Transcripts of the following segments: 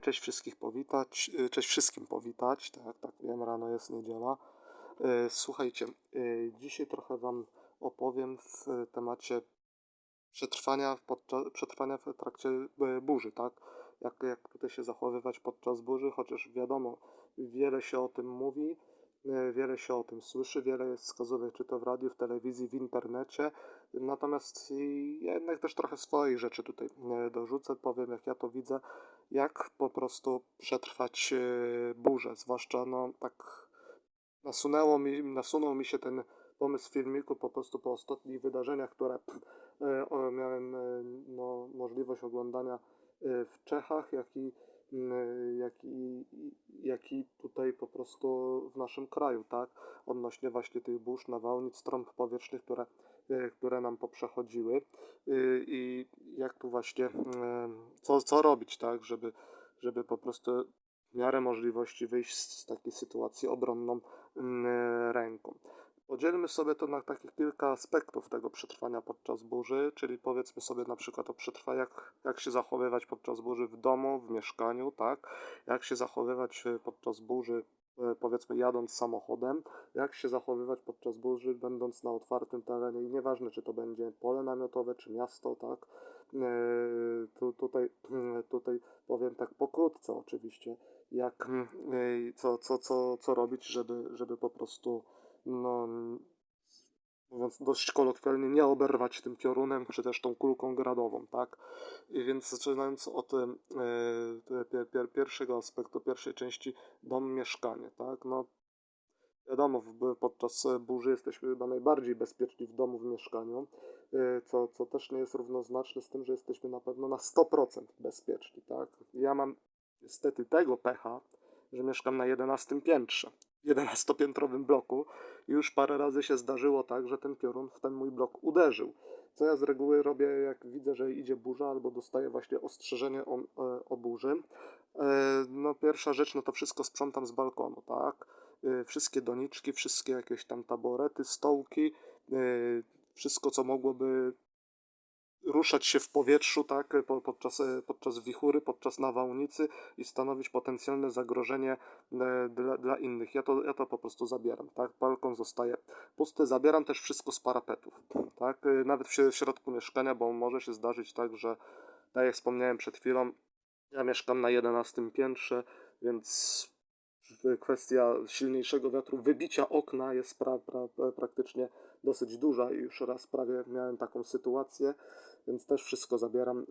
Cześć wszystkich powitać, y, cześć wszystkim powitać, tak, tak wiem, rano jest niedziela. Y, Słuchajcie, y, dzisiaj trochę Wam opowiem w temacie przetrwania, podczas, przetrwania w trakcie burzy, tak? Jak, jak tutaj się zachowywać podczas burzy, chociaż wiadomo, wiele się o tym mówi, wiele się o tym słyszy, wiele jest wskazówek, czy to w radiu, w telewizji, w internecie, natomiast ja jednak też trochę swoich rzeczy tutaj y, dorzucę, powiem jak ja to widzę, jak po prostu przetrwać y, burzę, zwłaszcza no tak nasunęło mi, nasunął mi się ten pomysł filmiku po prostu po ostatnich wydarzeniach, które e, miałem e, no, możliwość oglądania e, w Czechach, jak i, jak, i, jak i tutaj po prostu w naszym kraju, tak? Odnośnie właśnie tych burz, nawałnic, trąb powietrznych, które, e, które nam poprzechodziły Y, i jak tu właśnie, e, co, co robić, tak? Żeby, żeby po prostu w miarę możliwości wyjść z, takiej sytuacji obronną ręką. Podzielmy sobie to na takich kilka aspektów tego przetrwania podczas burzy, czyli powiedzmy sobie na przykład o przetrwaniu, jak, jak się zachowywać podczas burzy w domu, w mieszkaniu, tak? Jak się zachowywać podczas burzy, powiedzmy jadąc samochodem, jak się zachowywać podczas burzy, będąc na otwartym terenie i nieważne, czy to będzie pole namiotowe, czy miasto, tak? E, Tu, tutaj, tutaj powiem tak pokrótce oczywiście, jak, e, co, co, co, co robić, żeby, żeby po prostu no, mówiąc dość kolokwialnie, nie oberwać tym piorunem, czy też tą kulką gradową, tak? I więc zaczynając od e, pier, pierwszego aspektu, pierwszej części, dom, mieszkanie, tak? No, wiadomo, podczas burzy jesteśmy chyba najbardziej bezpieczni w domu, w mieszkaniu, e, co, co też nie jest równoznaczne z tym, że jesteśmy na pewno na 100% bezpieczni, tak? Ja mam niestety tego pecha, że mieszkam na 11 piętrze. 11-piętrowym bloku i już parę razy się zdarzyło tak, że ten piorun w ten mój blok uderzył. Co ja z reguły robię, jak widzę, że idzie burza albo dostaję właśnie ostrzeżenie o, e, o burzy. E, No pierwsza rzecz, no to wszystko sprzątam z balkonu, tak? E, Wszystkie doniczki, wszystkie jakieś tam taborety, stołki, wszystko co mogłoby ruszać się w powietrzu, tak, po- podczas, e, podczas wichury, podczas nawałnicy i stanowić potencjalne zagrożenie e, dla, dla innych. Ja to, ja to po prostu zabieram, tak, balkon zostaje pusty. Zabieram też wszystko z parapetów, tak, e, nawet w środku mieszkania, bo może się zdarzyć tak, że tak jak wspomniałem przed chwilą, ja mieszkam na 11 piętrze, więc kwestia silniejszego wiatru, wybicia okna jest pra, pra, praktycznie dosyć duża i już raz prawie miałem taką sytuację, więc też wszystko zabieram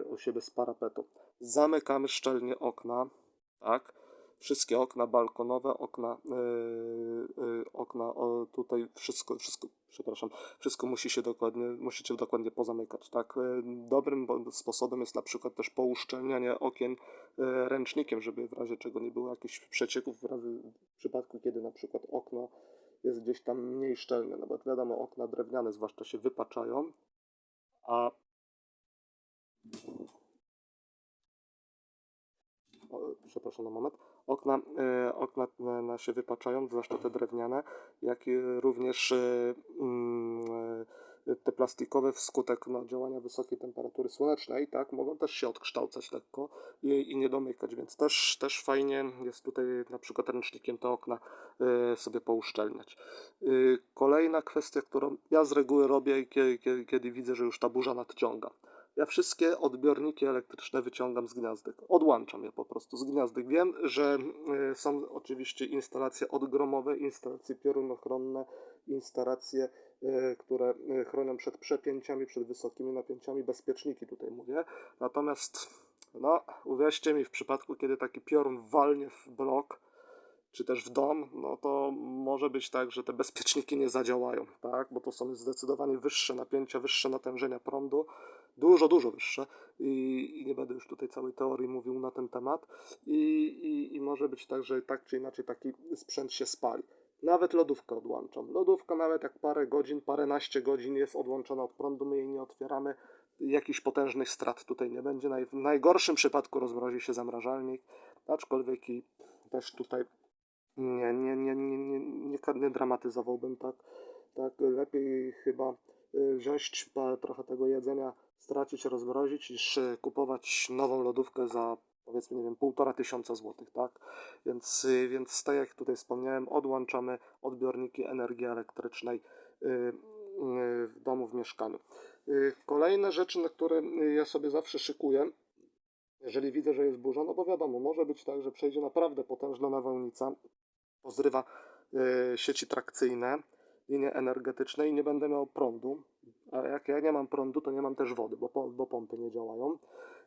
y, u siebie z parapetu. Zamykamy szczelnie okna, tak? Wszystkie okna balkonowe, okna, y, y, okna o, tutaj, wszystko, wszystko, przepraszam, wszystko musi się dokładnie, musicie dokładnie pozamykać, tak? Y, Dobrym sposobem jest na przykład też pouszczelnianie okien ręcznikiem, żeby w razie czego nie było jakichś przecieków w, razie, w przypadku, kiedy na przykład okno jest gdzieś tam mniej szczelne, no bo wiadomo, okna drewniane zwłaszcza się wypaczają, a przepraszam na moment, okna, e, okna na się wypaczają, zwłaszcza te drewniane, jak i również e, mm, e, te plastikowe wskutek no, działania wysokiej temperatury słonecznej, tak, mogą też się odkształcać lekko i, i nie domykać, więc też, też fajnie jest tutaj na przykład ręcznikiem te okna sobie pouszczelniać. E, Kolejna kwestia, którą ja z reguły robię, kiedy, kiedy, kiedy widzę, że już ta burza nadciąga. Ja wszystkie odbiorniki elektryczne wyciągam z gniazdek. Odłączam je po prostu z gniazdek. Wiem, że y, są oczywiście instalacje odgromowe, instalacje piorunochronne, instalacje, y, które y, chronią przed przepięciami, przed wysokimi napięciami, bezpieczniki tutaj mówię. Natomiast, no, uwierzcie mi, w przypadku, kiedy taki piorun walnie w blok, czy też w dom, no to może być tak, że te bezpieczniki nie zadziałają, tak? Bo to są zdecydowanie wyższe napięcia, wyższe natężenia prądu, dużo, dużo wyższe i, i nie będę już tutaj całej teorii mówił na ten temat I, i, i może być tak, że tak czy inaczej taki sprzęt się spali. Nawet lodówkę odłączam. Lodówka nawet jak parę godzin, paręnaście godzin jest odłączona od prądu, my jej nie otwieramy, jakichś potężnych strat tutaj nie będzie. Naj, w najgorszym przypadku rozmrozi się zamrażalnik, aczkolwiek i też tutaj nie, nie, nie, nie, nie, nie, nie dramatyzowałbym tak. Tak, lepiej chyba y, wziąć trochę tego jedzenia, stracić, rozmrozić, niż y, kupować nową lodówkę za powiedzmy, nie wiem, półtora tysiąca złotych, tak? Więc, y, więc tak jak tutaj wspomniałem, odłączamy odbiorniki energii elektrycznej y, w domu, w mieszkaniu. Kolejne rzeczy, na które ja sobie zawsze szykuję, jeżeli widzę, że jest burza, no bo wiadomo, może być tak, że przejdzie naprawdę potężna nawałnica, pozrywa sieci trakcyjne, linie energetyczne i nie będę miał prądu. A jak ja nie mam prądu, to nie mam też wody, bo, bo pompy nie działają.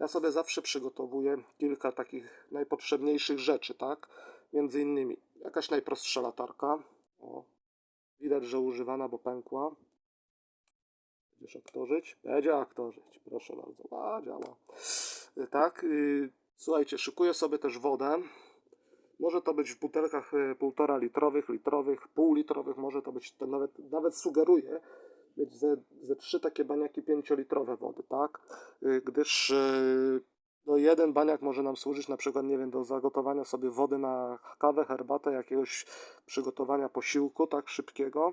Ja sobie zawsze przygotowuję kilka takich najpotrzebniejszych rzeczy, tak? Między innymi jakaś najprostsza latarka. O, widać, że używana, bo pękła. Będziesz aktorzyć? Będzie aktorzyć, proszę bardzo. A, działa. Y, Tak, y, słuchajcie, szykuję sobie też wodę. Może to być w butelkach y, półtora litrowych, litrowych, półlitrowych, może to być, to nawet, nawet sugeruję, mieć ze, ze trzy takie baniaki pięciolitrowe wody, tak? Y, Gdyż y, no jeden baniak może nam służyć na przykład, nie wiem, do zagotowania sobie wody na kawę, herbatę, jakiegoś przygotowania posiłku, tak, szybkiego.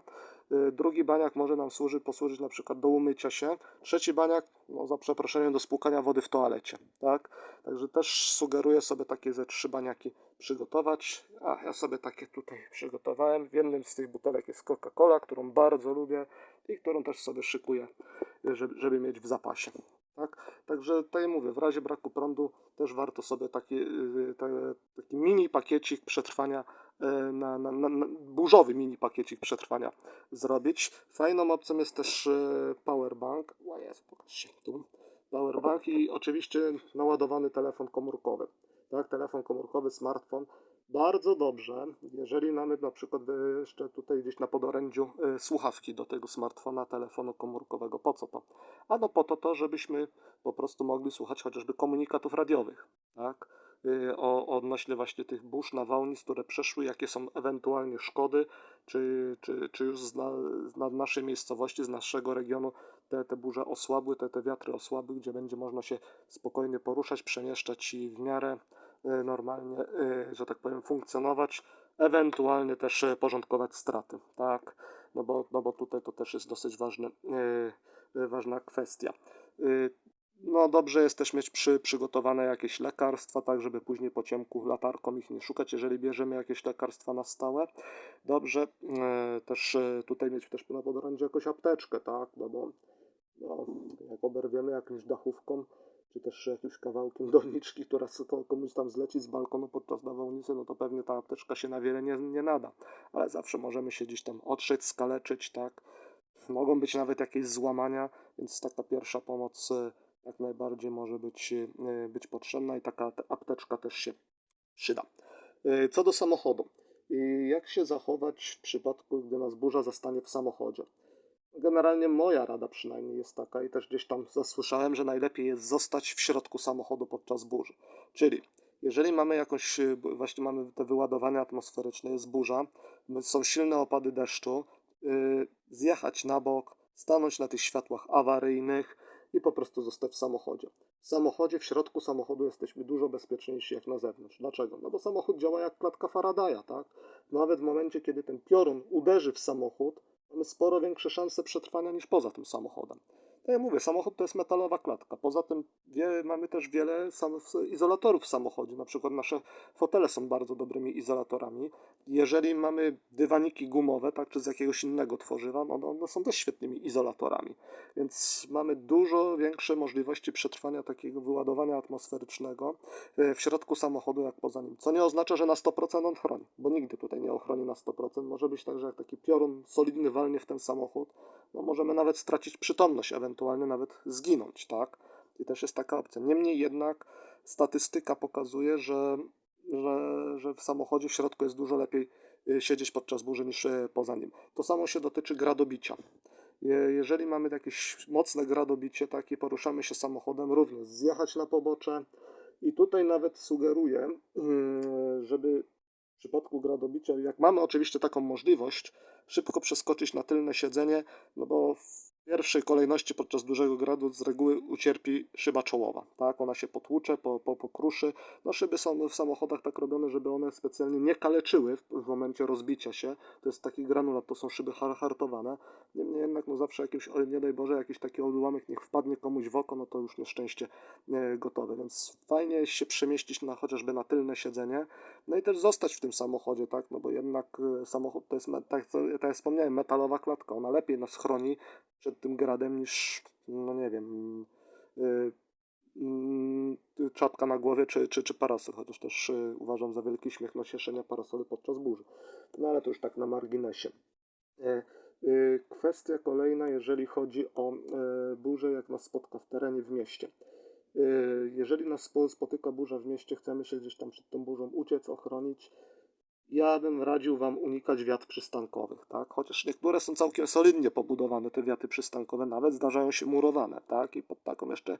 Y, Drugi baniak może nam służyć, posłużyć na przykład do umycia się. Trzeci baniak, no za przeproszeniem, do spłukania wody w toalecie, tak? Także też sugeruję sobie takie ze trzy baniaki przygotować. A ja sobie takie tutaj przygotowałem. W jednym z tych butelek jest Coca-Cola, którą bardzo lubię i którą też sobie szykuję, żeby, żeby mieć w zapasie. Tak? Także tak jak mówię, w razie braku prądu też warto sobie taki, te- taki mini pakiecik przetrwania, yy, na, na, na, burzowy mini pakiecik przetrwania zrobić. Fajną opcją jest też yy, powerbank. O jest, pokaż się tu. Powerbank i oczywiście naładowany telefon komórkowy. Tak, telefon komórkowy, smartfon. Bardzo dobrze, jeżeli mamy na przykład jeszcze tutaj gdzieś na podorędziu y, słuchawki do tego smartfona, telefonu komórkowego. Po co to? A no po to, to żebyśmy po prostu mogli słuchać chociażby komunikatów radiowych, tak? Y, O, odnośnie właśnie tych burz, nawałnic, które przeszły, jakie są ewentualnie szkody, czy, czy, czy już z, na, z na naszej miejscowości, z naszego regionu te, te burze osłabły, te, te wiatry osłabły, gdzie będzie można się spokojnie poruszać, przemieszczać i w miarę normalnie, y, że tak powiem, funkcjonować, ewentualnie też y, porządkować straty, tak? No bo, no bo tutaj to też jest dosyć ważne, y, y, ważna kwestia. Y, No dobrze jest też mieć przy, przygotowane jakieś lekarstwa, tak żeby później po ciemku latarką ich nie szukać, jeżeli bierzemy jakieś lekarstwa na stałe. Dobrze y, też y, tutaj mieć też na podorędziu jakąś apteczkę, tak? No bo no, jak oberwiemy jakąś dachówką, czy też jakimś kawałkiem doniczki, która komuś tam zleci z balkonu podczas nawałnicy, no to pewnie ta apteczka się na wiele nie, nie nada. Ale zawsze możemy się gdzieś tam otrzeć, skaleczyć, tak? Mogą być nawet jakieś złamania, więc taka pierwsza pomoc y, jak najbardziej może być, y, być potrzebna i taka te- apteczka też się przyda. Y, Co do samochodu. Jak się zachować w przypadku, gdy nas burza zastanie w samochodzie? Generalnie moja rada przynajmniej jest taka i też gdzieś tam zasłyszałem, że najlepiej jest zostać w środku samochodu podczas burzy. Czyli jeżeli mamy jakąś, y, właśnie mamy te wyładowania atmosferyczne, jest burza, są silne opady deszczu, y, zjechać na bok, stanąć na tych światłach awaryjnych i po prostu zostać w samochodzie. W samochodzie, w środku samochodu jesteśmy dużo bezpieczniejsi jak na zewnątrz. Dlaczego? No bo samochód działa jak klatka Faradaya, tak? Nawet w momencie, kiedy ten piorun uderzy w samochód, sporo większe szanse przetrwania niż poza tym samochodem. Tak jak mówię, samochód to jest metalowa klatka. Poza tym wie, mamy też wiele sam, izolatorów w samochodzie. Na przykład nasze fotele są bardzo dobrymi izolatorami. Jeżeli mamy dywaniki gumowe, tak, czy z jakiegoś innego tworzywa, no, no, one są też świetnymi izolatorami. Więc mamy dużo większe możliwości przetrwania takiego wyładowania atmosferycznego e, w środku samochodu, jak poza nim. Co nie oznacza, że na 100% on chroni, bo nigdy tutaj nie ochroni na 100%. Może być tak, że jak taki piorun solidny walnie w ten samochód, no możemy nawet stracić przytomność, ewentualnie nawet zginąć, tak? I też jest taka opcja. Niemniej jednak statystyka pokazuje, że, że, że w samochodzie w środku jest dużo lepiej y, siedzieć podczas burzy niż y, poza nim. To samo się dotyczy gradobicia. Je- Jeżeli mamy jakieś mocne gradobicie, tak, i poruszamy się samochodem, również zjechać na pobocze. I tutaj nawet sugeruję, mm, żeby w przypadku gradobicia, jak mamy oczywiście taką możliwość, szybko przeskoczyć na tylne siedzenie, no bo pierwszej kolejności podczas dużego gradu z reguły ucierpi szyba czołowa, tak? Ona się potłucze, po, po, pokruszy. No szyby są w samochodach tak robione, żeby one specjalnie nie kaleczyły w, w momencie rozbicia się. To jest taki granulat, to są szyby har- hartowane. Niemniej jednak, no zawsze jakimś, o, nie daj Boże, jakiś taki odłamek niech wpadnie komuś w oko, no to już nieszczęście e, gotowe. Więc fajnie się przemieścić na chociażby na tylne siedzenie, no i też zostać w tym samochodzie, tak? No bo jednak e, samochód to jest, tak, tak jak wspomniałem, metalowa klatka. Ona lepiej nas chroni przed tym gradem niż, no nie wiem, y, y, czapka na głowie czy, czy, czy parasol, chociaż też y, uważam za wielki śmiech nosieszenia parasoli podczas burzy. No ale to już tak na marginesie. E, y, Kwestia kolejna, jeżeli chodzi o e, burzę, jak nas spotka w terenie w mieście. Y, Jeżeli nas spo- spotyka burza w mieście, chcemy się gdzieś tam przed tą burzą uciec, ochronić, ja bym radził Wam unikać wiat przystankowych, tak? Chociaż niektóre są całkiem solidnie pobudowane, te wiaty przystankowe, nawet zdarzają się murowane, tak? I pod taką jeszcze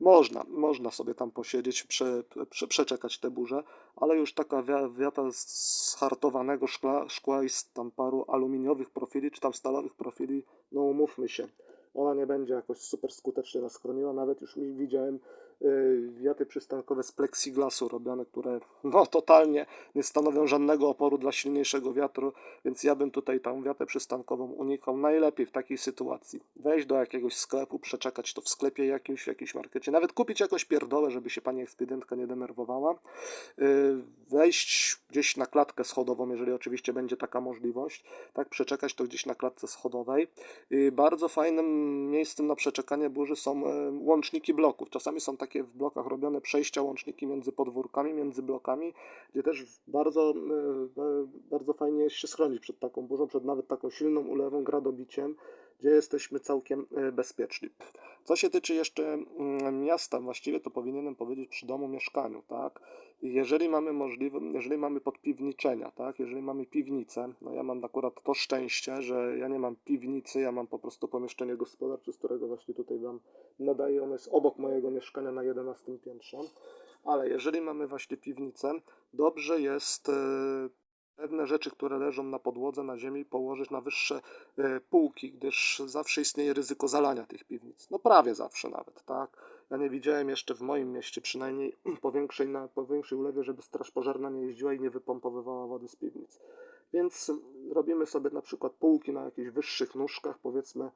można, można sobie tam posiedzieć, prze, prze, przeczekać te burze, ale już taka wia, wiata z- hartowanego szkla, szkła i z tam paru aluminiowych profili, czy tam stalowych profili, no umówmy się, ona nie będzie jakoś super skutecznie nas chroniła, nawet już widziałem wiaty przystankowe z plexiglasu robione, które no totalnie nie stanowią żadnego oporu dla silniejszego wiatru, więc ja bym tutaj tą wiatę przystankową unikał najlepiej w takiej sytuacji. Wejść do jakiegoś sklepu, przeczekać to w sklepie jakimś, w jakimś markecie, nawet kupić jakąś pierdołę, żeby się pani ekspedientka nie denerwowała, Yy, wejść gdzieś na klatkę schodową, jeżeli oczywiście będzie taka możliwość, tak, przeczekać to gdzieś na klatce schodowej. Yy, Bardzo fajnym miejscem na przeczekanie burzy są łączniki bloków. Czasami są takie w blokach robione przejścia, łączniki między podwórkami, między blokami, gdzie też bardzo, e, e, bardzo fajnie jest się schronić przed taką burzą, przed nawet taką silną ulewą, gradobiciem, gdzie jesteśmy całkiem e, bezpieczni. Co się tyczy jeszcze mm, miasta, właściwie to powinienem powiedzieć przy domu mieszkaniu, tak? Jeżeli mamy możliwe, jeżeli mamy podpiwniczenia, tak? Jeżeli mamy piwnicę, no ja mam akurat to szczęście, że ja nie mam piwnicy, ja mam po prostu pomieszczenie gospodarcze, z którego właśnie tutaj wam nadaję, ono jest obok mojego mieszkania na 11 piętrze, ale jeżeli mamy właśnie piwnicę, dobrze jest e, pewne rzeczy, które leżą na podłodze, na ziemi, położyć na wyższe e, półki, gdyż zawsze istnieje ryzyko zalania tych piwnic. No prawie zawsze nawet, tak? Ja nie widziałem jeszcze w moim mieście, przynajmniej po większej, na, po większej ulewie, żeby straż pożarna nie jeździła i nie wypompowywała wody z piwnic. Więc robimy sobie na przykład półki na jakichś wyższych nóżkach, powiedzmy,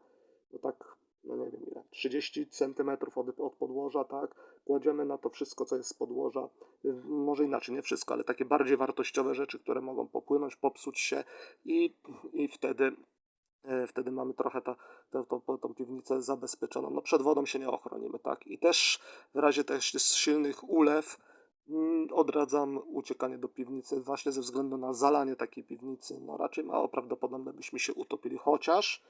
no tak, no nie wiem ile, 30 cm od, od podłoża, tak? Kładziemy na to wszystko, co jest z podłoża. Może inaczej, nie wszystko, ale takie bardziej wartościowe rzeczy, które mogą popłynąć, popsuć się i, i wtedy Wtedy mamy trochę ta, ta, tą, tą piwnicę zabezpieczoną. No przed wodą się nie ochronimy, tak? I też w razie też silnych ulew mm, odradzam uciekanie do piwnicy właśnie ze względu na zalanie takiej piwnicy. No raczej mało prawdopodobne byśmy się utopili, chociaż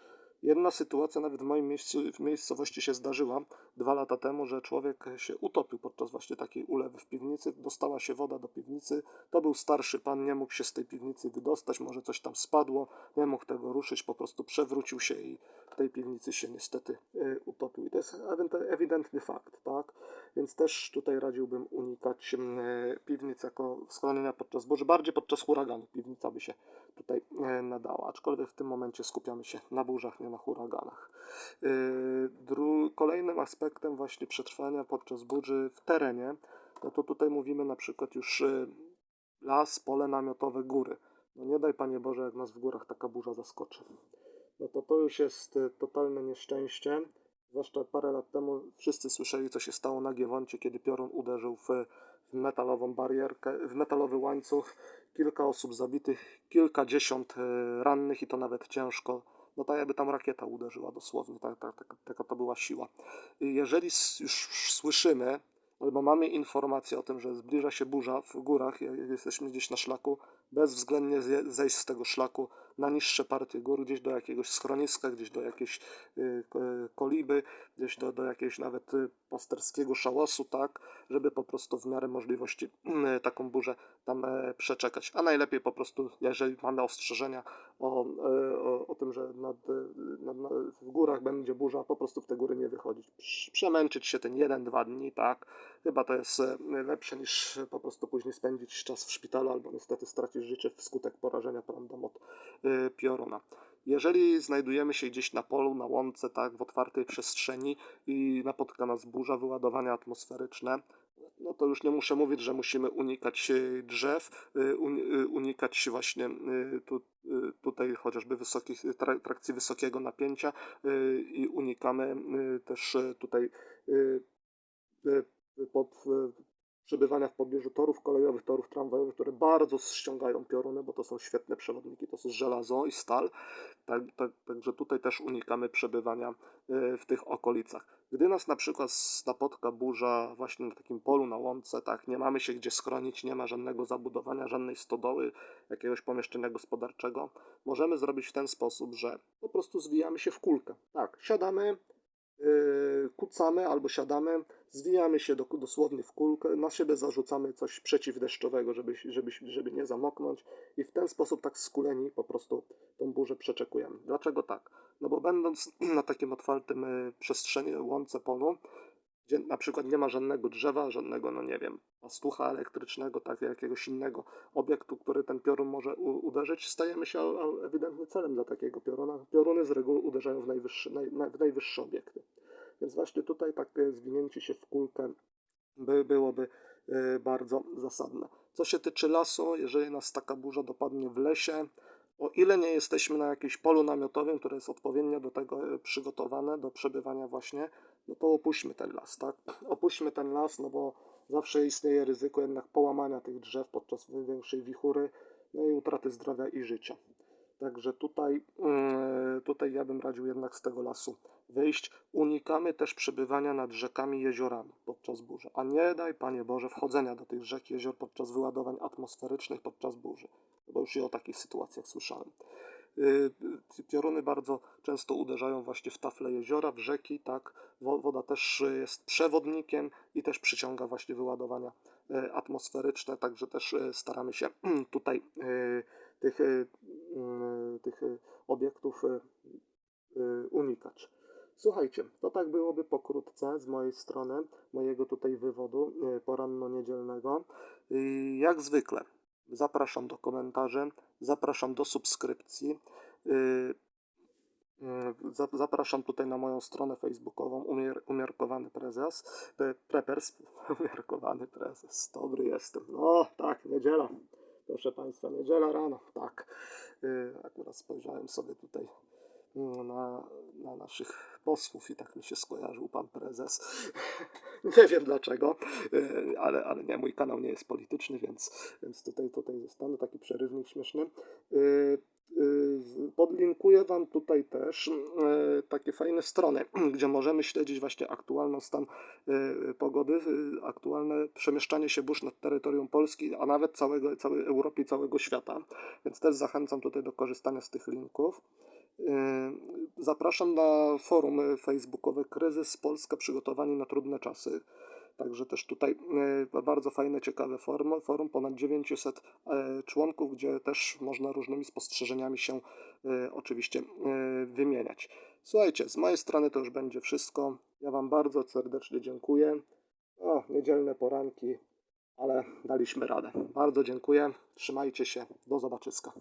jedna sytuacja nawet w moim miejscu, w miejscowości się zdarzyła dwa lata temu, że człowiek się utopił podczas właśnie takiej ulewy w piwnicy. Dostała się woda do piwnicy. To był starszy pan, nie mógł się z tej piwnicy wydostać, może coś tam spadło, nie mógł tego ruszyć, po prostu przewrócił się i w tej piwnicy się niestety y, utopił. I to jest ewidentny fakt, tak? Więc też tutaj radziłbym unikać y, piwnic jako schronienia podczas burzy, bardziej podczas huraganu. Piwnica by się tutaj y, nadała, aczkolwiek w tym momencie skupiamy się na burzach, nie na huraganach. Y, Dru- kolejnym aspektem właśnie przetrwania podczas burzy w terenie, no to tutaj mówimy na przykład już las, pole namiotowe, góry. No nie daj Panie Boże, jak nas w górach taka burza zaskoczy. No to to już jest totalne nieszczęście. Zwłaszcza parę lat temu wszyscy słyszeli, co się stało na Giewoncie, kiedy piorun uderzył w, w metalową barierkę, w metalowy łańcuch. Kilka osób zabitych, kilkadziesiąt y, rannych i to nawet ciężko. No tak jakby tam rakieta uderzyła dosłownie, tak, tak, tak, taka to była siła. Jeżeli już słyszymy, albo mamy informację o tym, że zbliża się burza w górach, jesteśmy gdzieś na szlaku, bezwzględnie zejść z tego szlaku na niższe partie gór, gdzieś do jakiegoś schroniska, gdzieś do jakiejś y, y, koliby, gdzieś do, do jakiegoś nawet y, pasterskiego szałosu, tak, żeby po prostu w miarę możliwości y, taką burzę tam e, przeczekać. A najlepiej po prostu, jeżeli mamy ostrzeżenia o, e, o, o tym, że nad, nad, nad, w górach będzie burza, po prostu w te góry nie wychodzić. Prz- Przemęczyć się ten jeden, dwa dni, tak, chyba to jest e, lepsze niż po prostu później spędzić czas w szpitalu albo niestety stracić życie wskutek porażenia prądem od y, pioruna. Jeżeli znajdujemy się gdzieś na polu, na łące, tak, w otwartej przestrzeni i napotka nas burza, wyładowania atmosferyczne, no to już nie muszę mówić, że musimy unikać e, drzew, uni- e, unikać właśnie tu, tutaj chociażby wysokich, tra- trakcji wysokiego napięcia i unikamy też tutaj pod, przebywania w pobliżu torów kolejowych, torów tramwajowych, które bardzo ściągają pioruny, bo to są świetne przewodniki, to jest żelazo i stal, tak, tak, także tutaj też unikamy przebywania e, w tych okolicach. Gdy nas na przykład napotka burza właśnie na takim polu, na łące, tak, nie mamy się gdzie schronić, nie ma żadnego zabudowania, żadnej stodoły, jakiegoś pomieszczenia gospodarczego, możemy zrobić w ten sposób, że po prostu zwijamy się w kulkę. Tak, siadamy, kucamy albo siadamy, zwijamy się do, dosłownie w kulkę, na siebie zarzucamy coś przeciwdeszczowego, żeby, żeby, żeby nie zamoknąć i w ten sposób tak skuleni po prostu tą burzę przeczekujemy. Dlaczego tak? No bo będąc na takim otwartym y, przestrzeni, łące polu, gdzie na przykład nie ma żadnego drzewa, żadnego, no nie wiem, pastucha elektrycznego, tak jakiegoś innego obiektu, który ten piorun może u- uderzyć, stajemy się ewidentnie celem dla takiego pioruna. Pioruny z reguły uderzają w najwyższe, naj, naj, w najwyższe obiekty. Więc właśnie tutaj takie zwinięcie się w kulkę by, byłoby y, bardzo zasadne. Co się tyczy lasu, jeżeli nas taka burza dopadnie w lesie, o ile nie jesteśmy na jakimś polu namiotowym, które jest odpowiednio do tego y, przygotowane, do przebywania właśnie, no to opuśćmy ten las, tak? Opuśćmy ten las, no bo zawsze istnieje ryzyko jednak połamania tych drzew podczas większej wichury, no i utraty zdrowia i życia. Także tutaj, yy, tutaj ja bym radził jednak z tego lasu wyjść. Unikamy też przebywania nad rzekami jeziorami podczas burzy, a nie daj, Panie Boże, wchodzenia do tych rzek jezior podczas wyładowań atmosferycznych podczas burzy, bo już i o takich sytuacjach słyszałem. Yy, y, Pioruny bardzo często uderzają właśnie w tafle jeziora, w rzeki, tak. Wo- Woda też y, jest przewodnikiem i też przyciąga właśnie wyładowania y, atmosferyczne, także też y, staramy się tutaj y, tych, y, y, tych y, obiektów y, y, unikać. Słuchajcie, to tak byłoby pokrótce z mojej strony, mojego tutaj wywodu y, poranno-niedzielnego. Y, Jak zwykle zapraszam do komentarzy, zapraszam do subskrypcji. y, y, za- Zapraszam tutaj na moją stronę facebookową Umiar, Umiarkowany Prezes. Pe- Preppers, Umiarkowany Prezes. Dobry jestem. No tak, niedziela. Proszę Państwa, niedziela rano. Tak. Y, Akurat spojrzałem sobie tutaj mm, na, na naszych posłów i tak mi się skojarzył pan prezes. nie wiem dlaczego, y, ale, ale nie, mój kanał nie jest polityczny, więc, więc tutaj, tutaj zostanę taki przerywnik śmieszny. Podlinkuję Wam tutaj też y, takie fajne strony, gdzie możemy śledzić właśnie aktualny stan y, pogody, y, aktualne przemieszczanie się burz nad terytorium Polski, a nawet całego, całej Europy i całego świata. Więc też zachęcam tutaj do korzystania z tych linków. Zapraszam na forum facebookowe Kryzys Polska Przygotowani na trudne czasy. Także też tutaj yy, bardzo fajne, ciekawe forum, forum ponad 900 e, członków, gdzie też można różnymi spostrzeżeniami się e, oczywiście e, wymieniać. Słuchajcie, z mojej strony to już będzie wszystko. Ja Wam bardzo serdecznie dziękuję. O, niedzielne poranki, ale daliśmy radę. Bardzo dziękuję. Trzymajcie się. Do zobaczyska.